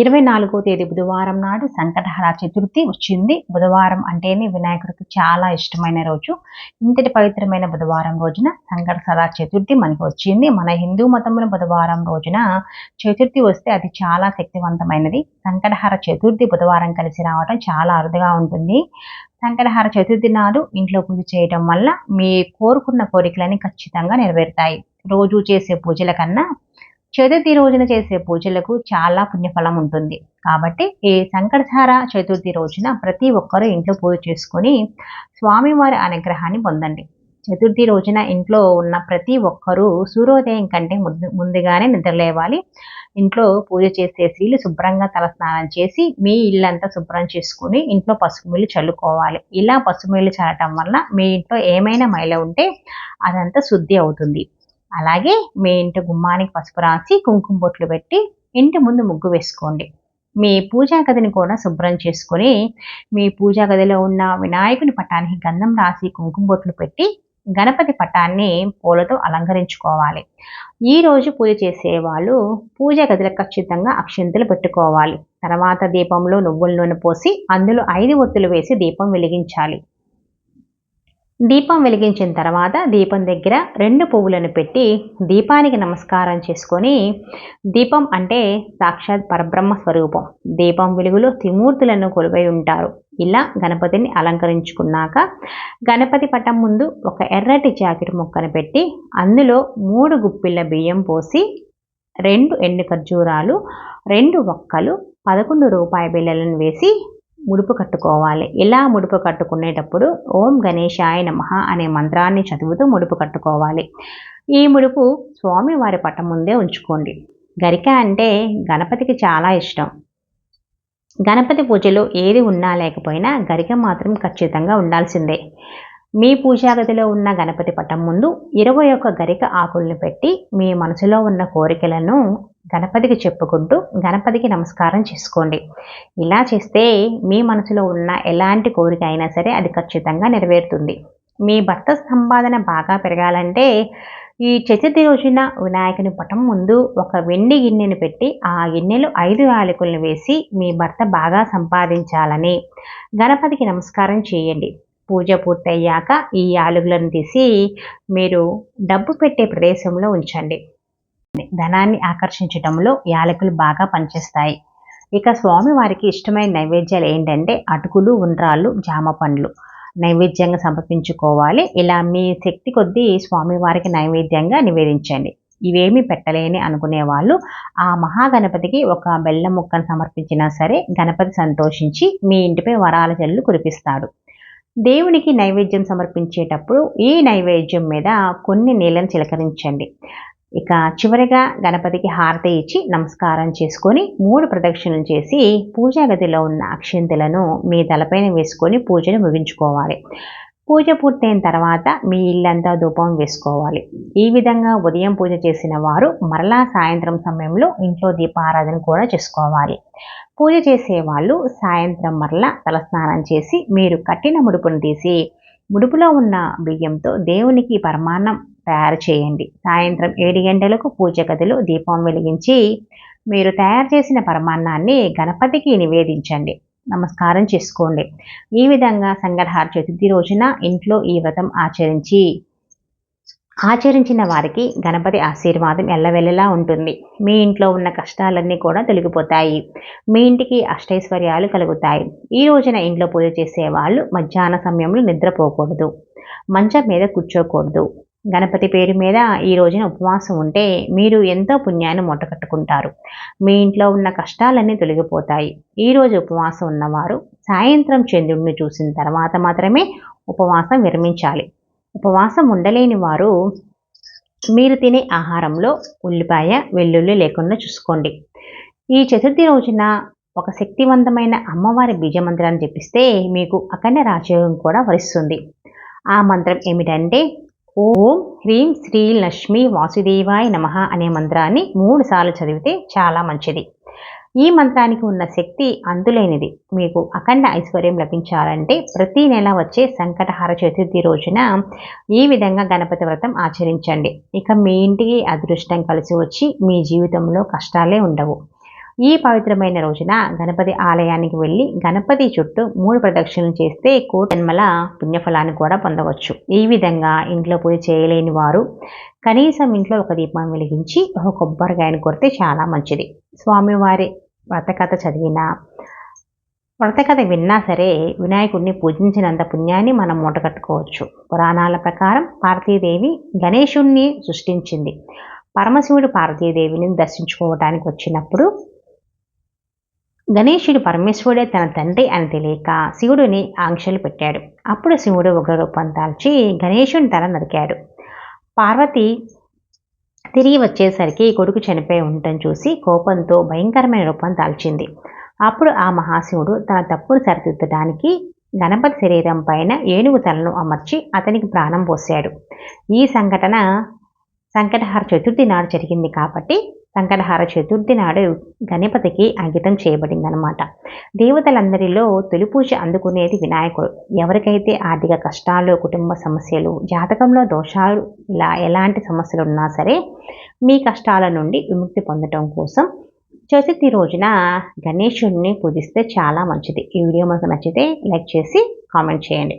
ఇరవై నాలుగో తేదీ బుధవారం నాడు సంకటహర చతుర్థి వచ్చింది. బుధవారం అంటేనే వినాయకుడికి చాలా ఇష్టమైన రోజు. ఇంతటి పవిత్రమైన బుధవారం రోజున సంకటహర చతుర్థి మనకి వచ్చింది. మన హిందూ మతంలో బుధవారం రోజున చతుర్థి వస్తే అది చాలా శక్తివంతమైనది. సంకటహర చతుర్థి బుధవారం కలిసి రావడం చాలా అరుదుగా ఉంటుంది. సంకటహార చతుర్థి నాడు ఇంట్లో పూజ చేయడం వల్ల మీ కోరుకున్న కోరికలన్నీ ఖచ్చితంగా నెరవేరుతాయి. రోజు చేసే పూజల కన్నా చతుర్థి రోజున చేసే పూజలకు చాలా పుణ్యఫలం ఉంటుంది. కాబట్టి ఈ సంకటహార చతుర్థి రోజున ప్రతి ఒక్కరూ ఇంట్లో పూజ చేసుకొని స్వామివారి అనుగ్రహాన్ని పొందండి. చతుర్థి రోజున ఇంట్లో ఉన్న ప్రతి ఒక్కరూ సూర్యోదయం కంటే ముందు ముందుగానే నిద్రలేవాలి ఇంట్లో పూజ చేసే స్త్రీలు శుభ్రంగా తలస్నానం చేసి మీ ఇల్లంతా శుభ్రం చేసుకుని ఇంట్లో పసుపు చల్లుకోవాలి. ఇలా పసుపు చల్లటం వల్ల మీ ఇంట్లో ఏమైనా మైల ఉంటే అదంతా శుద్ధి అవుతుంది. అలాగే మీ ఇంటి గుమ్మానికి పసుపు రాసి కుంకుమ బొట్లు పెట్టి ఇంటి ముందు ముగ్గు వేసుకోండి. మీ పూజా గదిని కూడా శుభ్రం చేసుకొని మీ పూజా గదిలో ఉన్న వినాయకుని పటానికి గంధం రాసి కుంకుమ బొట్లు పెట్టి గణపతి పటాన్ని పూలతో అలంకరించుకోవాలి. ఈరోజు పూజ చేసే వాళ్ళు పూజ గదిలో ఖచ్చితంగా అక్షింతలు పెట్టుకోవాలి. తర్వాత దీపంలో నువ్వుల నూనె పోసి అందులో ఐదు ఒత్తులు వేసి దీపం వెలిగించాలి. దీపం వెలిగించిన తర్వాత దీపం దగ్గర రెండు పువ్వులను పెట్టి దీపానికి నమస్కారం చేసుకొని దీపం అంటే సాక్షాత్ పరబ్రహ్మ స్వరూపం. దీపం వెలుగులో త్రిమూర్తులను కొలువై ఉంటారు. ఇలా గణపతిని అలంకరించుకున్నాక గణపతి పటం ముందు ఒక ఎర్రటి జాకెట్ ముక్కను పెట్టి అందులో మూడు గుప్పిళ్ళ బియ్యం పోసి రెండు ఎండు ఖర్జూరాలు రెండు ఒక్కలు పదకొండు రూపాయ బిళ్ళలను వేసి ముడుపు కట్టుకోవాలి. ఇలా ముడుపు కట్టుకునేటప్పుడు ఓం గణేశాయ నమ అనే మంత్రాన్ని చదువుతూ ముడుపు కట్టుకోవాలి. ఈ ముడుపు స్వామి వారి పట్టం ముందే ఉంచుకోండి. గరిక అంటే గణపతికి చాలా ఇష్టం. గణపతి పూజలో ఏది ఉన్నా లేకపోయినా గరిక మాత్రం ఖచ్చితంగా ఉండాల్సిందే. మీ పూజాగదిలో ఉన్న గణపతి పటం ముందు ఇరవై ఒక్క గరిక ఆకుల్ని పెట్టి మీ మనసులో ఉన్న కోరికలను గణపతికి చెప్పుకుంటూ గణపతికి నమస్కారం చేసుకోండి. ఇలా చేస్తే మీ మనసులో ఉన్న ఎలాంటి కోరిక అయినా సరే అది ఖచ్చితంగా నెరవేరుతుంది. మీ భర్త సంపాదన బాగా పెరగాలంటే ఈ చతుర్థి రోజున వినాయకుని పటం ముందు ఒక వెండి గిన్నెను పెట్టి ఆ గిన్నెలో ఐదు యాలకులను వేసి మీ భర్త బాగా సంపాదించాలని గణపతికి నమస్కారం చేయండి. పూజ పూర్తయ్యాక ఈ యాలుగులను తీసి మీరు డబ్బు పెట్టే ప్రదేశంలో ఉంచండి. ధనాన్ని ఆకర్షించడంలో యాలకులు బాగా పనిచేస్తాయి. ఇక స్వామి వారికి ఇష్టమైన నైవేద్యాలు ఏంటంటే అటుకులు ఉండ్రాళ్ళు జామ పండ్లు. నైవేద్యంగా సమర్పించుకోవాలి. ఇలా మీ శక్తి కొద్దీ స్వామివారికి నైవేద్యంగా నివేదించండి. ఇవేమీ పెట్టలేని అనుకునే వాళ్ళు ఆ మహాగణపతికి ఒక బెల్లం ముక్కను సమర్పించినా సరే గణపతి సంతోషించి మీ ఇంటిపై వరాల జల్లు కురిపిస్తాడు. దేవునికి నైవేద్యం సమర్పించేటప్పుడు ఈ నైవేద్యం మీద కొన్ని నీళ్ళను చిలకరించండి. ఇక చివరిగా గణపతికి హారతి ఇచ్చి నమస్కారం చేసుకొని మూడు ప్రదక్షిణలు చేసి పూజా గదిలో ఉన్న అక్షింతలను మీ తలపైన వేసుకొని పూజను ముగించుకోవాలి. పూజ పూర్తయిన తర్వాత మీ ఇల్లంతా ధూపం వేసుకోవాలి. ఈ విధంగా ఉదయం పూజ చేసిన వారు మరలా సాయంత్రం సమయంలో ఇంట్లో దీపారాధన కూడా చేసుకోవాలి. పూజ చేసే వాళ్ళు సాయంత్రం మరలా తలస్నానం చేసి మీరు కట్టిన ముడుపును తీసి ముడుపులో ఉన్న బియ్యంతో దేవునికి పరమాన్నం తయారు చేయండి. సాయంత్రం ఏడు గంటలకు పూజ గదిలో దీపం వెలిగించి మీరు తయారు చేసిన పరమాన్నాన్ని గణపతికి నివేదించండి. నమస్కారం చేసుకోండి. ఈ విధంగా సంగడహార చతుర్థి రోజున ఇంట్లో ఈ వ్రతం ఆచరించి ఆచరించిన వారికి గణపతి ఆశీర్వాదం ఎల్లవెల్లలా ఉంటుంది. మీ ఇంట్లో ఉన్న కష్టాలన్నీ కూడా తొలగిపోతాయి. మీ ఇంటికి అష్టైశ్వర్యాలు కలుగుతాయి. ఈ రోజున ఇంట్లో పూజ చేసే వాళ్ళు మధ్యాహ్న సమయంలో నిద్రపోకూడదు. మంచం మీద కూర్చోకూడదు. గణపతి పేరు మీద ఈ రోజున ఉపవాసం ఉంటే మీరు ఎంతో పుణ్యాన్ని మూటకట్టుకుంటారు మీ ఇంట్లో ఉన్న కష్టాలన్నీ తొలగిపోతాయి. ఈ రోజు ఉపవాసం ఉన్నవారు సాయంత్రం చంద్రుడిని చూసిన తర్వాత మాత్రమే ఉపవాసం విరమించాలి. ఉపవాసం ఉండలేని వారు మీరు తినే ఆహారంలో ఉల్లిపాయ వెల్లుల్లి లేకుండా చూసుకోండి. ఈ చతుర్థి రోజున ఒక శక్తివంతమైన అమ్మవారి బీజమంత్రాన్ని జపిస్తే మీకు అఖండ రాజయోగం కూడా వరిస్తుంది. ఆ మంత్రం ఏమిటంటే ఓం హ్రీం శ్రీ లక్ష్మీ వాసుదేవాయ నమ అనే మంత్రాన్ని మూడు సార్లు చదివితే చాలా మంచిది. ఈ మంత్రానికి ఉన్న శక్తి అంతులేనిది మీకు అఖండ ఐశ్వర్యం లభించాలంటే ప్రతి నెల వచ్చే సంకటహార చతుర్థి రోజున ఈ విధంగా గణపతి వ్రతం ఆచరించండి. ఇక మీ ఇంటికి అదృష్టం కలిసి వచ్చి మీ జీవితంలో కష్టాలే ఉండవు. ఈ పవిత్రమైన రోజున గణపతి ఆలయానికి వెళ్ళి గణపతి చుట్టూ మూడు ప్రదక్షిణలు చేస్తే కోటన్మల పుణ్యఫలాన్ని కూడా పొందవచ్చు. ఈ విధంగా ఇంట్లో పూజ చేయలేని వారు కనీసం ఇంట్లో ఒక దీపం వెలిగించి ఒక కొబ్బరికాయను కొడితే చాలా మంచిది. స్వామివారి వ్రతకథ చదివిన వ్రతకథ విన్నా సరే వినాయకుడిని పూజించినంత పుణ్యాన్ని మనం మూటగట్టుకోవచ్చు పురాణాల ప్రకారం పార్వతీదేవి గణేశుణ్ణి సృష్టించింది. పరమశివుడు పార్వతీదేవిని దర్శించుకోవటానికి వచ్చినప్పుడు గణేశుడు పరమేశ్వరుడే తన తండ్రి అని తెలియక శివుడిని ఆంక్షలు పెట్టాడు. అప్పుడు శివుడు ఒక రూపం దాల్చి గణేశుని తల నరికాడు. పార్వతి తిరిగి వచ్చేసరికి కొడుకు చనిపోయి ఉండటం చూసి కోపంతో భయంకరమైన రూపం దాల్చింది. అప్పుడు ఆ మహాశివుడు తన తప్పును సరిదిద్దడానికి గణపతి శరీరం పైన ఏనుగు తలను అమర్చి అతనికి ప్రాణం పోశాడు ఈ సంఘటన సంకటహార చతుర్థి నాడు జరిగింది కాబట్టి సంకటహార చతుర్థి నాడు గణపతికి అంకితం చేయబడిందనమాట దేవతలందరిలో తొలి పూజ అందుకునేది వినాయకుడు. ఎవరికైతే ఆర్థిక కష్టాలు కుటుంబ సమస్యలు జాతకంలో దోషాలు ఇలా ఎలాంటి సమస్యలు ఉన్నా సరే మీ కష్టాల నుండి విముక్తి పొందటం కోసం చతుర్థి రోజున గణేశుడిని పూజిస్తే చాలా మంచిది. ఈ వీడియో మనకు నచ్చితే లైక్ చేసి కామెంట్ చేయండి.